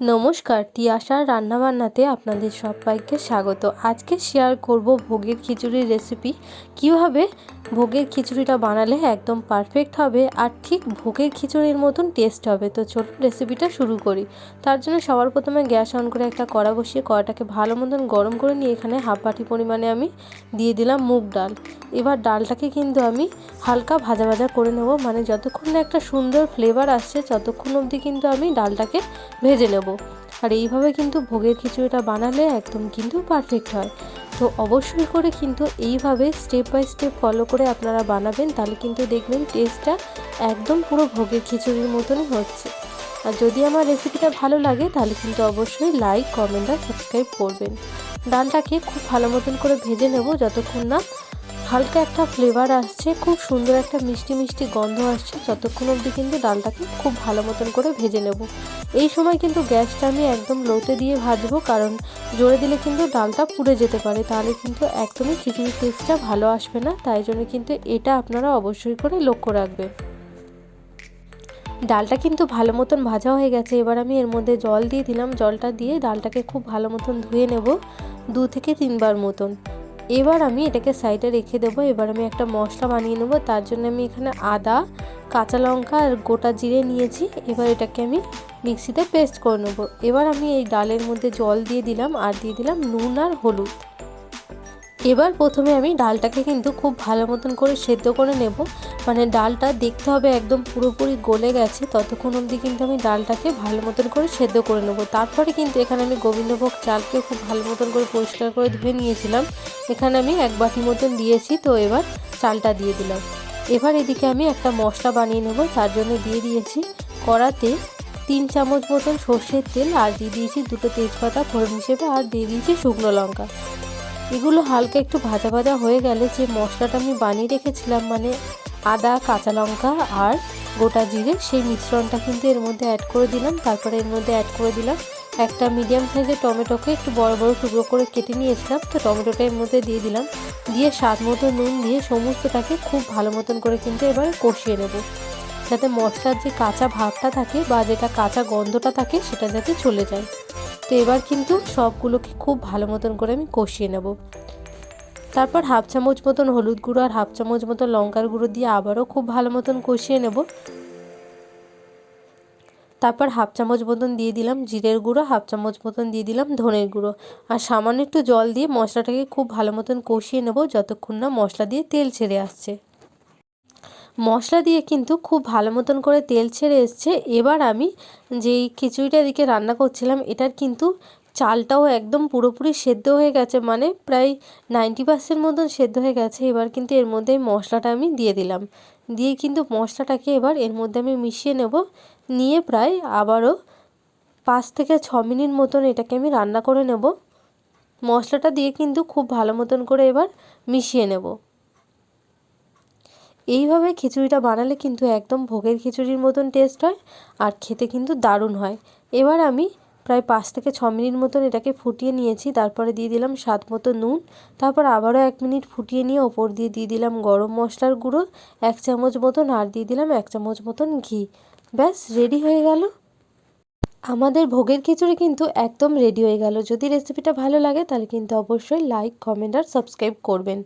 নমস্কার, তিয়াশার রান্নাবান্নাতে আপনাদের সবাইকে স্বাগত। আজকে শেয়ার করব ভোগের খিচুড়ির রেসিপি কীভাবে ভোগের খিচুড়িটা বানালে একদম পারফেক্ট হবে আর ঠিক ভোগের খিচুড়ির মতন টেস্ট হবে। তো চলুন রেসিপিটা শুরু করি। তার জন্য সবার প্রথমে গ্যাস অন করে একটা কড়া বসিয়ে কড়াটাকে ভালো মতন গরম করে নিয়ে এখানে হাফ বাটি পরিমাণে আমি দিয়ে দিলাম মুগ ডাল। এবার ডালটাকে কিন্তু আমি হালকা ভাজা ভাজা করে নেব। মানে যতক্ষণ না একটা সুন্দর ফ্লেভার আসছে, ততক্ষণ অবধি কিন্তু আমি ডালটাকে ভেজে নেব। আর এইভাবে কিন্তু ভোগের খিচুড়িটা বানালে একদম কিন্তু পারফেক্ট হয়। তো অবশ্যই করে কিন্তু এইভাবে স্টেপ বাই স্টেপ ফলো করে আপনারা বানাবেন, তাহলে কিন্তু দেখবেন টেস্টটা একদম পুরো ভোগের খিচুড়ির মতনই হচ্ছে। আর যদি আমার রেসিপিটা ভালো লাগে, তাহলে কিন্তু অবশ্যই লাইক কমেন্ট আর সাবস্ক্রাইব করবেন। ডালটাকে খুব ভালো মতন করে ভেজে নেব, যতক্ষণ না হালকা একটা ফ্লেভার আসছে, খুব সুন্দর একটা মিষ্টি মিষ্টি গন্ধ আসছে, যতক্ষণ অবধি কিন্তু ডালটাকে খুব ভালো মতন করে ভেজে নেব। এই সময় কিন্তু গ্যাসটা আমি একদম লোতে দিয়ে ভাজবো, কারণ জোরে দিলে কিন্তু ডালটা পুড়ে যেতে পারে, তাহলে কিন্তু একদমই খিচুড়ির টেস্টটা ভালো আসবে না, তাই জন্য কিন্তু এটা আপনারা অবশ্যই করে লক্ষ্য রাখবেন। ডালটা কিন্তু ভালো মতন ভাজা হয়ে গেছে, এবার আমি এর মধ্যে জল দিয়ে দিলাম, জলটা দিয়ে ডালটাকে খুব ভালো মতন ধুয়ে নেব, দু থেকে তিনবার মতন। এবার আমি এটাকে সাইডে রেখে দেবো। এবার আমি একটা মশলা বানিয়ে নেব। তার জন্য আমি এখানে আদা, কাঁচা লঙ্কা আর গোটা জিরে নিয়েছি। এবার এটাকে আমি মিক্সিতে পেস্ট করে নেব। এবার আমি এই ডালের মধ্যে জল দিয়ে দিলাম। আর দিয়ে দিলাম নুন আর হলুদ। এবার প্রথমে আমি ডালটাকে কিন্তু খুব ভালো মতন করে সেদ্ধ করে নেব। মানে ডালটা দেখতে হবে একদম পুরোপুরি গলে গেছে। ততক্ষণ অবধি কিন্তু আমি ডালটাকে ভালো মতন করে সেদ্ধ করে নেব। তারপরে কিন্তু এখানে আমি গোবিন্দভোগ চালকে খুব ভালো মতন করে পরিষ্কার করে ধুয়ে নিয়েছিলাম। এখানে আমি এক বাটি মতন দিয়েছি। তো এবার চালটা দিয়ে দিলাম। এবার এদিকে আমি একটা মশলা বানিয়ে নেব। তার জন্য দিয়ে দিয়েছি কড়াতে তিন চামচ মতন সর্ষের তেল। আর দিয়ে দিয়েছি দুটো তেজপাতা ফোড়ন হিসেবে। আর দিয়ে দিয়েছি শুকনো লঙ্কা। এগুলো হালকা একটু ভাজা ভাজা হয়ে গেলে যে মশলাটা আমি বানিয়ে রেখেছিলাম মানে আদা, কাঁচা লঙ্কা আর গোটা জিরে, সেই মিশ্রণটা কিন্তু এর মধ্যে অ্যাড করে দিলাম। তারপরে এর মধ্যে অ্যাড করে দিলাম একটা মিডিয়াম সাইজের টমেটোকে একটু বড় বড় টুকরো করে কেটে নিয়েছিলাম। তো টমেটোটা এর মধ্যে দিয়ে দিলাম। দিয়ে স্বাদ মতো নুন দিয়ে সমস্তটাকে খুব ভালো মতন করে কিন্তু এবার কষিয়ে নেব। যাতে মশলার যে কাঁচা ভাবটা থাকে বা যেটা কাঁচা গন্ধটা থাকে, সেটা যাতে চলে যায়। তো এবার কিন্তু সবগুলোকে খুব ভালো মতন করে আমি কষিয়ে নেব। তারপর হাফ চামচ মতন হলুদ গুঁড়ো আর হাফ চামচ মতন লঙ্কার গুঁড়ো দিয়ে আবারও খুব ভালো মতন কষিয়ে নেব। তারপর হাফ চামচ মতন দিয়ে দিলাম জিরের গুঁড়ো, হাফ চামচ মতন দিয়ে দিলাম ধনের গুঁড়ো। আর সামান্য একটু জল দিয়ে মশলাটাকে খুব ভালো মতন কষিয়ে নেব যতক্ষণ না মশলা দিয়ে তেল ছেড়ে আসছে। মশলা দিয়ে কিন্তু খুব ভালো মতন করে তেল ছেড়ে এসছে। এবার আমি যেই খিচুড়িটা দিকে রান্না করছিলাম, এটার কিন্তু চালটাও একদম পুরোপুরি সেদ্ধ হয়ে গেছে মানে প্রায় নাইনটি পার্সেন্ট মতন সেদ্ধ হয়ে গেছে। এবার কিন্তু এর মধ্যে মশলাটা আমি দিয়ে দিলাম। দিয়ে কিন্তু মশলাটাকে এবার এর মধ্যে আমি মিশিয়ে নেব। নিয়ে প্রায় আবারও পাঁচ থেকে ছ মিনিট মতন এটাকে আমি রান্না করে নেব। মশলাটা দিয়ে কিন্তু খুব ভালো মতন করে এবার মিশিয়ে নেব। এইভাবে খিচুড়িটা বানালে কিন্তু একদম ভোগের খিচুড়ির মতন টেস্ট হয় আর খেতে কিন্তু দারুণ হয়। এবার আমি প্রায় পাঁচ থেকে ছ মিনিট মতন এটাকে ফুটিয়ে নিয়েছি, তারপরে দিয়ে দিলাম স্বাদ মতো নুন, তারপর আবারও এক মিনিট ফুটিয়ে নিয়ে ওপর দিয়ে দিয়ে দিলাম গরম মশলার গুঁড়ো, এক চামচ মতন, আর দিয়ে দিলাম এক চামচ মতন ঘি। ব্যাস রেডি হয়ে গেল। আমাদের ভোগের খিচুড়ি কিন্তু একদম রেডি হয়ে গেল। যদি রেসিপিটা ভালো লাগে তাহলে কিন্তু অবশ্যই লাইক কমেন্ট আর সাবস্ক্রাইব করবেন।